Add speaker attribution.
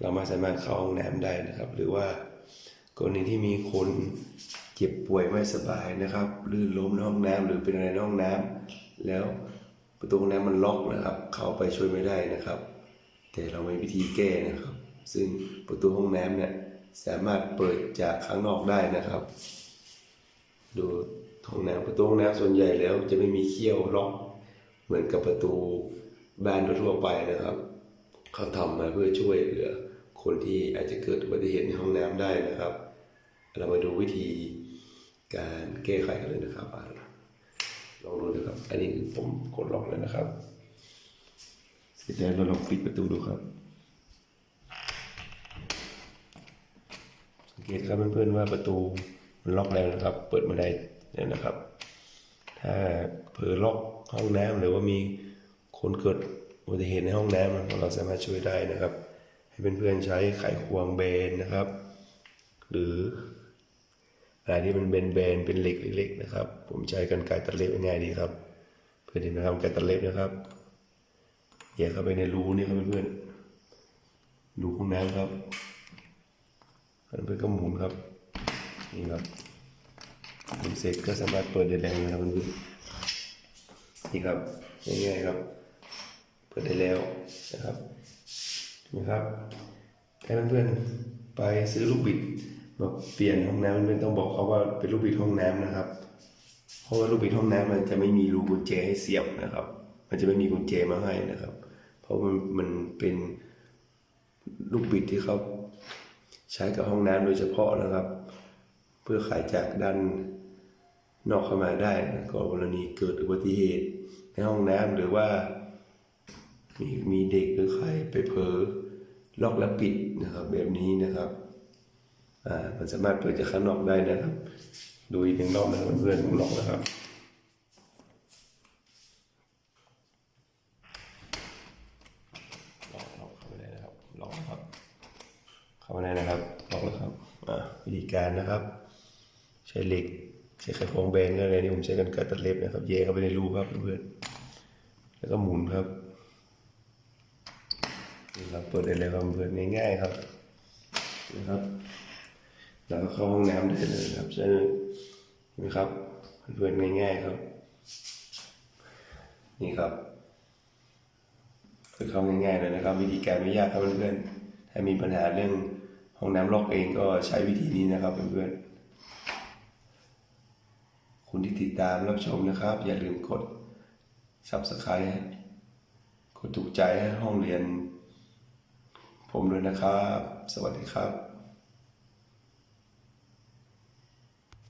Speaker 1: เรามาสามารถเข้าห้องน้ำได้นะครับ หรือว่ากรณีที่มีคนเจ็บป่วยไม่สบายนะครับ ลื่นล้มในห้องน้ำหรือเป็นอะไรในห้องน้ำแล้วประตูห้องน้ำมันล็อกนะครับ เข้าไปช่วยไม่ได้นะครับ แต่เรามีวิธีแก้นะครับ ซึ่งประตูห้องน้ำเนี่ยสามารถเปิดจากข้างนอกได้นะครับ ดูห้องน้ำประตูห้องน้ำส่วนใหญ่แล้ว จะไม่มีเขี้ยวล็อกเหมือนกับประตูบ้านทั่วไปนะครับ เขาทำมาเพื่อช่วยเหลือ คนที่อาจจะเกิดอุบัติเหตุในห้องน้ำได้นะครับ เรามาดูวิธีการแก้ไขกันเลยนะครับลองดูนะครับ อันนี้คือผมกดล็อกแล้วนะครับ เสร็จแล้วเราลองปิดประตูดูครับสังเกตครับเพื่อนๆว่าประตูมันล็อกแล้วนะครับ เปิดมาได้เนี่ยนะครับ ถ้าเผลอล็อกห้องน้ำหรือว่ามีคนเกิดอุบัติเหตุในห้องน้ำเราสามารถช่วยได้นะครับ ให้เพื่อนๆใช้ไขควงเบนนะครับ หรืออะไรที่มันเบนเบนเป็นเหล็กเล็กๆนะครับ ผมใช้กันไกรตัดเล็บง่ายดีครับ เพื่อนเห็นไหมครับไกรตัดเล็บนะครับเหยียเข้าไปในรูนี่ครับเพื่อนๆรูห้องน้ำครับเพื่อนๆก็หมุนครับนี่ครับหมุนเสร็จก็สามารถเปิดได้แรงนะครับเพื่อนๆนี่ครับง่ายๆครับ เปิดได้แล้วนะครับ นะครับให้เพื่อนๆไปซื้อลูกบิดมาเปลี่ยนห้องน้ำเพื่อนๆต้องบอกเขาว่าเป็นลูกบิดห้องน้ำนะครับ เพราะว่าลูกบิดห้องน้ำมันจะไม่มีรูกุญแจให้เสียบนะครับ มันจะไม่มีกุญแจมาให้นะครับ เพราะมันมันเป็นลูกบิดที่เขาใช้กับห้องน้ำโดยเฉพาะนะครับ เพื่อขายจากด้านนอกเข้ามาได้นะก็กรณีเกิดอุบัติเหตุในห้องน้ำหรือว่ามีมีเด็กหรือใครไปเผลอ ล็อกและปิดนะครับ แบบนี้นะครับอ่ามันสามารถเปิดจากข้างนอกได้นะครับ ดูอีกหนึ่งรอบนะครับเพื่อนๆล็อกนะครับลอกล็อกเข้าไปได้นะครับลอกครับเข้ามาได้นะครับล็อกแล้วครับอ่าวิธีการนะครับ ใช้เหล็กใช้ไขควงแบนก็เลยนี่ผมใช้กันไกรตัดเล็บนะครับแย่เข้าไปในรูครับเพื่อนแล้วก็หมุนครับ นี่ครับเปิดได้เลยครับเพื่อง่ายๆครับนะครับแล้วก็เข้าห้องน้ำได้เลยครับใช่เห็นไหมครับเพื่อนง่ายๆครับ นี่ครับคือเข้าง่ายๆเลยนะครับ วิธีการไม่ยากครับเพื่อนๆถ้ามีปัญหาเรื่องห้องน้ำล็อกเองก็ใช้วิธีนี้นะครับเพื่อนๆคุณที่ติดตามรับชมนะครับ อย่าลืมกด subscribe กดถูกใจให้ห้องเรียน ผมด้วยนะครับ สวัสดีครับ